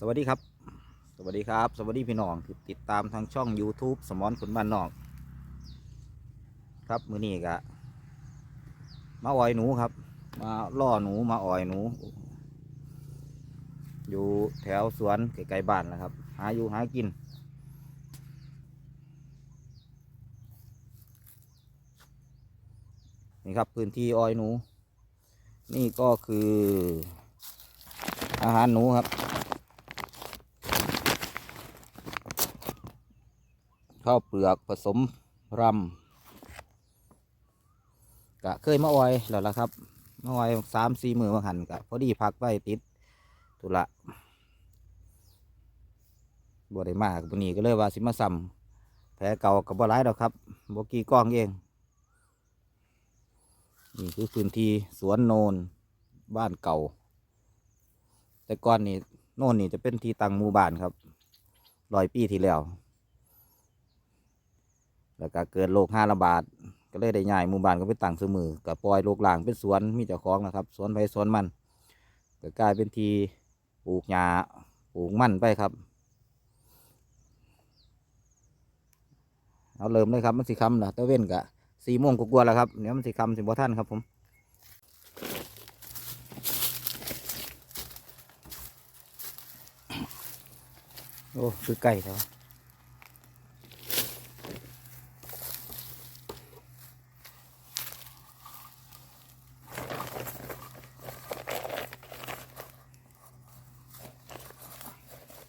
สวัสดีครับ สวัสดีครับ สวัสดีพี่น้องที่ติดตามทางช่อง YouTube สมอนคนบ้านนอก ครับมือนี้กะมาอ่อยหนูครับ มาล่อหนูมาอ่อยหนู อยู่แถวสวนไกลๆบ้านนะครับ หาอยู่หากิน นี่ครับพื้นที่อ้อยหนู นี่ก็คืออาหารหนูครับ ข้าวเปลือกผสมรำกะเคยมาออยแล้วล่ะครับมาออยสามสี่มือมาหันกะพอดีพักไปติดธุระบ่ได้มากวันนี้ก็เลยว่าสิมาซ้ำแผลเก่ากับบ่ร้ายดอกครับบกี้กล้องเองนี่คือพื้นที่สวนโนนบ้านเก่า แต่ก่อนนี่โน่นนี่จะเป็นที่ตังหมู่บ้านครับร้อยปีที่แล้ว แล้วก็เกิดโรคห้าระบาดก็เลยได้ย้ายหมู่บ้านก็ไปตั้งซื้อมือกับปล่อยโรคหลางเป็นสวนมีเจ้าของนะครับสวนไปสวนมันก็กลายเป็นทีปลูกหญ้าปลูกมันไปครับเอาเริ่มเลยครับมันสิคำนะตะเว้นกะสี่โมงกว่าๆแล้วครับเดี๋ยวมันสิคำสิบ่ท่านครับผมโอ้คือไก่แล้ว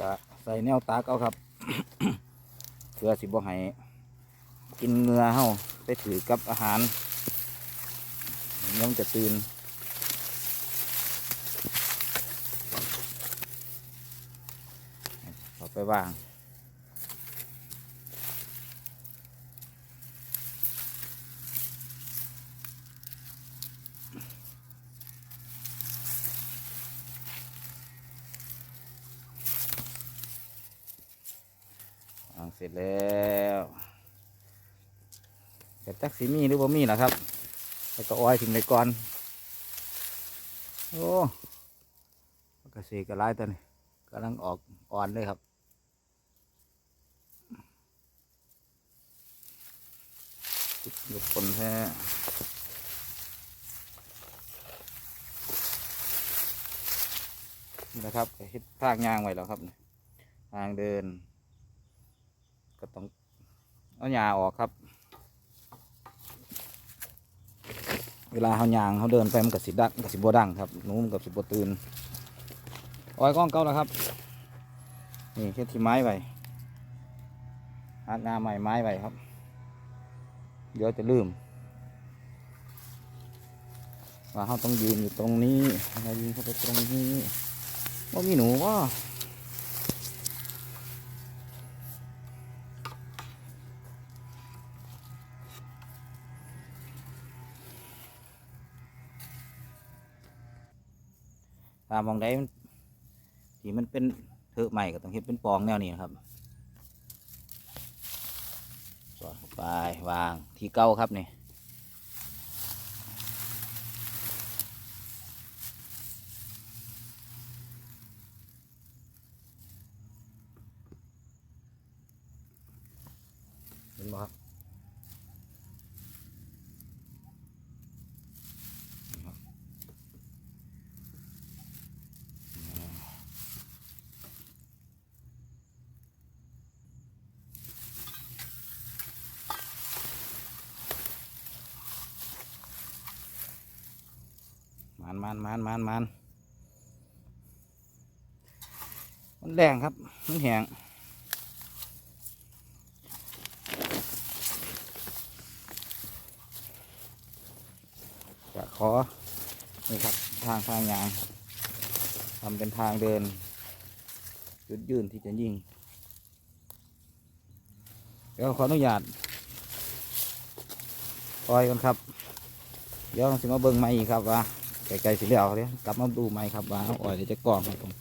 จะใส่ แนวตากเอาครับเพื่อสิบ่ให้กินเงือเฮาไปถือกับอาหารเดี๋ยวมันจะตื่นเอาไปวางวาง เสร็จแล้วแต่จักสีมีหรือบ่มีล่ะครับแล้วก็อ้อยทิ้งไปก่อน โอ้กระสีกระไรตัวนี้กำลังออกอ่อนเลยครับหยุดคนแท้นี่นะครับเฮ็ดทางยางไว้แล้วครับทางเดิน ก็ต้องเอาหญ้าออกครับ เวลาเขายางเขาเดินไปมันกับสิดังกับสิบดังครับหนูมันกับสิบตื่นอ้อยก้องเก่าแล้วครับ นี่แค่ที่ไม้ไว้หักงาใหม่ไม้ไว้ครับ เดี๋ยวจะลืมว่าเขาต้องยืนอยู่ตรงนี้เรายืนเข้าไปตรงนี้ว่ามีหนูว่า ตามมองได้มันที่มันเป็นเถอะใหม่ก็ต้องเห็นเป็นปองแนวนี้นะครับสอดเข้าไปวางที่เก้าครับนี่ เห็นไหมครับนี่ครับ มันมันมันมันมันมันแรงครับ มันแหงจะขอ นี่ครับ ทางทางยางทำเป็นทางเดินยุดยืนที่จะยิงเดี๋ยวขออนุญาตปล่อยกันครับ เดี๋ยวสิมาเบิ่งไม้อีกครับว่า ไกลๆสิแล้วเดี๋ยกลับมาดูไม้ครับว่าอาอ่อยจะกรองครับผม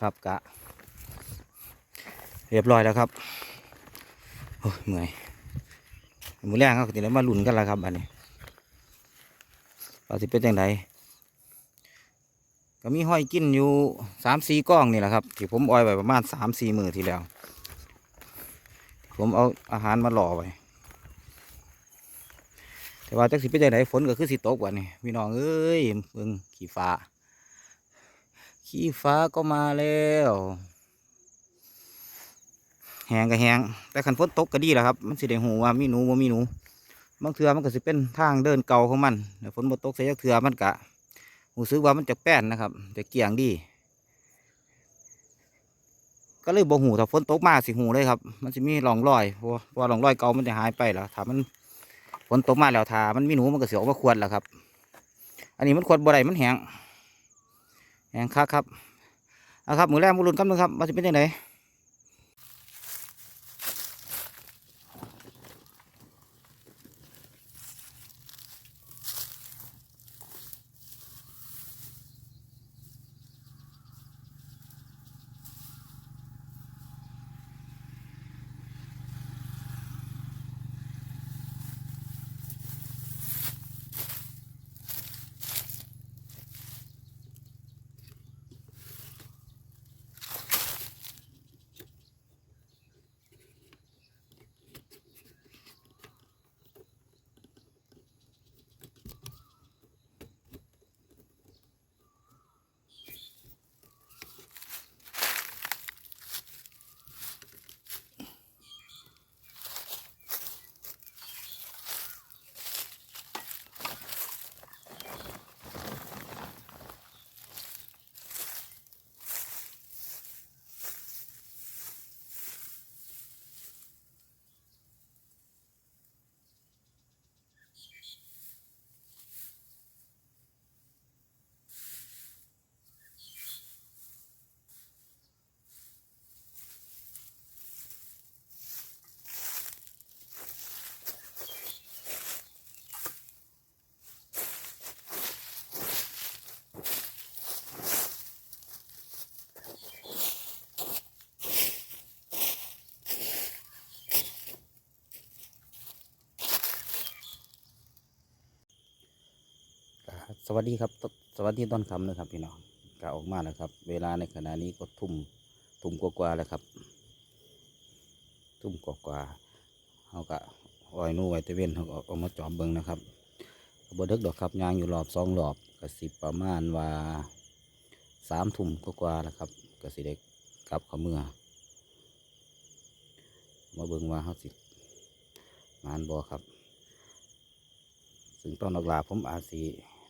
ครับกะ เรียบร้อยแล้วครับโอ้ยเมื่อยมือแรกเขาก็จะได้มาลุ้นกันแล้วครับอันนี้ว่าสิเป็นยังไงก็มีห้อยกินอยู่สามสี่กล้องนี่แหละครับที่ผมออยไว้ประมาณสามสี่มือทีแล้ว ผมเอาอาหารมาหล่อไว้ แต่ว่าจักสิเป็นจังไดฝนก็คือสิตกว่านี่พี่น้องเอ้ยเบิ่งขี้ฟ้า ขี้ฟ้าก็มาแล้วแหงก็แหงแต่ขันฝนตกก็ดีแหละครับ มันสิได้หูว่ามีหนูบ่มีหนูบางเทื่อมันก็สิเป็นทางเดินเก่าของมันแต่ฝนบ่ตกใส่จักเทื่อมันก็รู้สึกว่ามันจะแป้นนะครับจะเกี่ยงดี ก็เลยบ่หูถ้าฝนตกมาสิหูเลยครับ มันสิมีร่องรอยเพราะว่าเพราะว่าร่องรอยเก่ามันจะหายไปแล้วถ้ามัน ฝนตกมาแล้วถามันมีหนูมันก็สิออกมาขวดแล้วครับ อันนี้มันขวดบ่ได้มันแห้งแห้งคักครับเอาครับมือแรกมือรุนกันมึงครับมันจะเป็นยังไง สวัสดีครับ สวัสดีตอนค่ำนะครับพี่น้องกออกมาแล้วครับ เวลาในขณะนี้ก็ทุ่มทุ่มกว่าๆแล้วครับ ทุ่มกว่าๆเขาก็อ้อยนู่ไว้ตะเวนเขาก็ออกมาจอบเบิ้งนะครับบเดึกดอกครับยางอยู่รอบสองรอบก็สิประมาณว่าสามทุ่มกว่าๆแล้วครับก็สิเด็กกลับเขาเมื่อมาเบิ้งว่าเขาสิมานบอครับ ซึ่งตอนออกลาผมอาจสี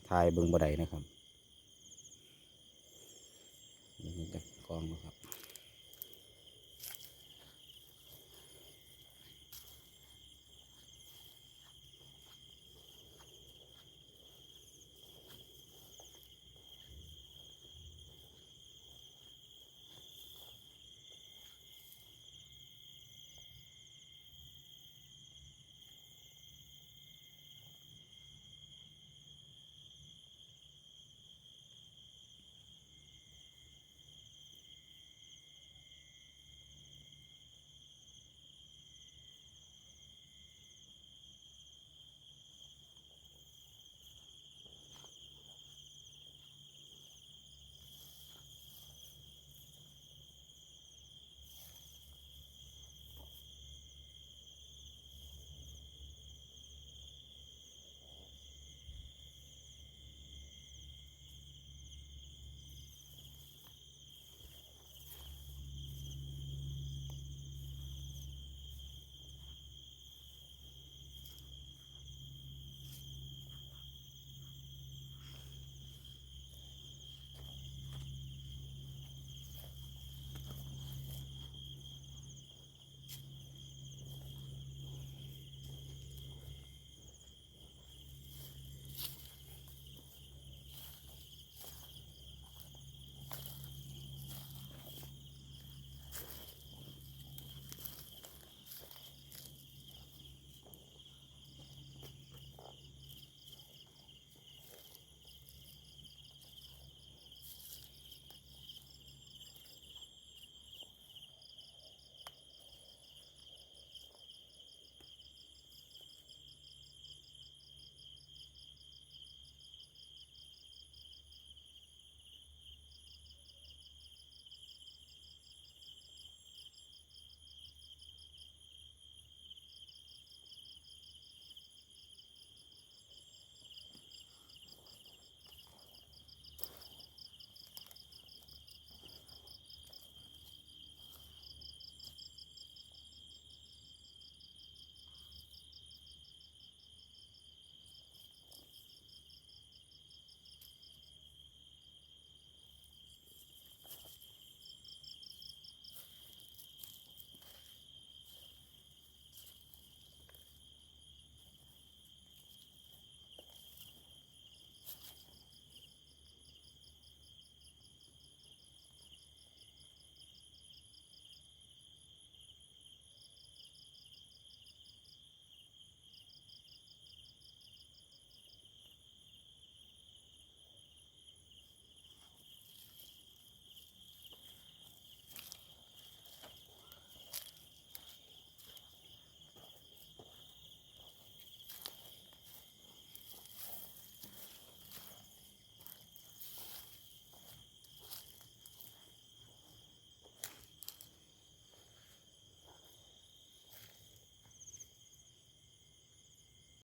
ทายเบิ้งบ่ได้นะครับนี่จะกองนะครับ